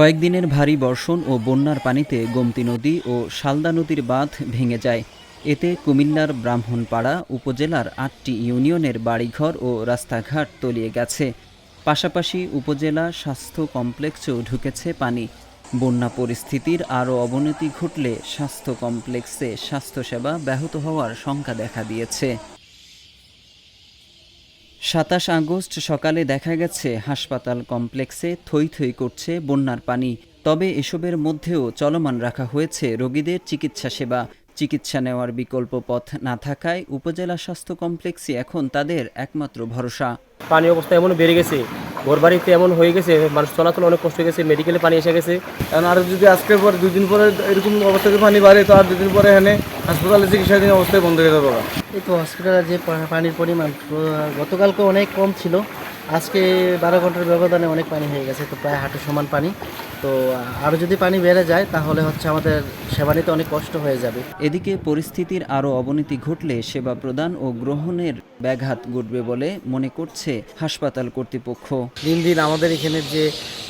কয়েকদিনের ভারী বর্ষণ ও বন্যার পানিতে গোমতী নদী ও শালদা নদীর বাঁধ ভেঙে যায়। এতে কুমিল্লার ব্রাহ্মণপাড়া উপজেলার আটটি ইউনিয়নের বাড়িঘর ও রাস্তাঘাট তলিয়ে গেছে। পাশাপাশি উপজেলা স্বাস্থ্য কমপ্লেক্সেও ঢুকেছে পানি। বন্যা পরিস্থিতির আরও অবনতি ঘটলে স্বাস্থ্য কমপ্লেক্সে স্বাস্থ্যসেবা ব্যাহত হওয়ার শঙ্কা দেখা দিয়েছে। সাতাশ আগস্ট সকালে দেখা গেছে, হাসপাতাল কমপ্লেক্সে থই থই করছে বন্যার পানি। তবে এসবের মধ্যেও চলমান রাখা হয়েছে রোগীদের চিকিৎসা সেবা। চিকিৎসা নেওয়ার বিকল্প পথ না থাকায় উপজেলা স্বাস্থ্য কমপ্লেক্সে এখন তাদের একমাত্র ভরসা। পানি অবস্থা এমন বেড়ে গেছে। ঘর বাড়িতে এমন হয়ে গেছে মানুষ চলাচল অনেক কষ্ট হয়ে গেছে মেডিকেলে পানি এসে গেছে। কারণ আর যদি আজকে পর দুদিন পরে এরকম অবস্থাতে পানি বাড়ে তো আর দুদিন পরে এখানে হাসপাতালে চিকিৎসাধীন অবস্থায় বন্ধ হয়ে যাবে এই তো হসপিটালে যে পানির পরিমাণ প্র- গতকালকে অনেক কম ছিল। আজকে বারো ঘণ্টার ব্যবধানে অনেক পানি হয়ে গেছে তো প্রায় হাঁটু সমান পানি। তো আরও যদি পানি বেড়ে যায় তাহলে হচ্ছে আমাদের সেবা নিতে অনেক কষ্ট হয়ে যাবে। এদিকে পরিস্থিতির আরও অবনতি ঘটলে সেবা প্রদান ও গ্রহণের ব্যাঘাত ঘটবে বলে মনে করছে হাসপাতাল কর্তৃপক্ষ। দিন দিন আমাদের এখানে যে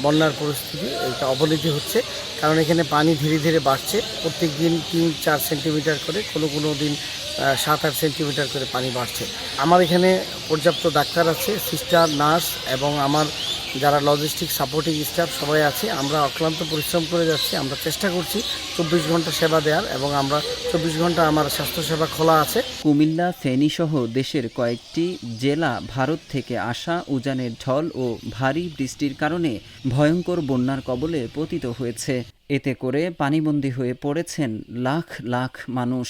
বন্যার পরিস্থিতি এটা অবনতি হচ্ছে। কারণ এখানে পানি ধীরে ধীরে বাড়ছে। প্রত্যেক দিন তিন চার সেন্টিমিটার করে কোনো কোনো দিন সাত আট সেন্টিমিটার করে পানি বাড়ছে। আমার এখানে পর্যাপ্ত ডাক্তার আছে, সিস্টার, নার্স এবং আমার যারা লজিস্টিক সাপোর্টিং স্টাফ সবাই আছে। আমরা অক্লান্ত পরিশ্রম করে যাচ্ছি, আমরা চেষ্টা করছি চব্বিশ ঘণ্টা সেবা দেওয়ার এবং আমরা চব্বিশ ঘণ্টা আমার স্বাস্থ্যসেবা খোলা আছে। কুমিল্লা, ফেনীসহ দেশের কয়েকটি জেলা ভারত থেকে আসা উজানের ঢল ও ভারী বৃষ্টির কারণে ভয়ঙ্কর বন্যার কবলে পতিত হয়েছে। এতে করে পানিবন্দী হয়ে পড়েছেন লাখ লাখ মানুষ।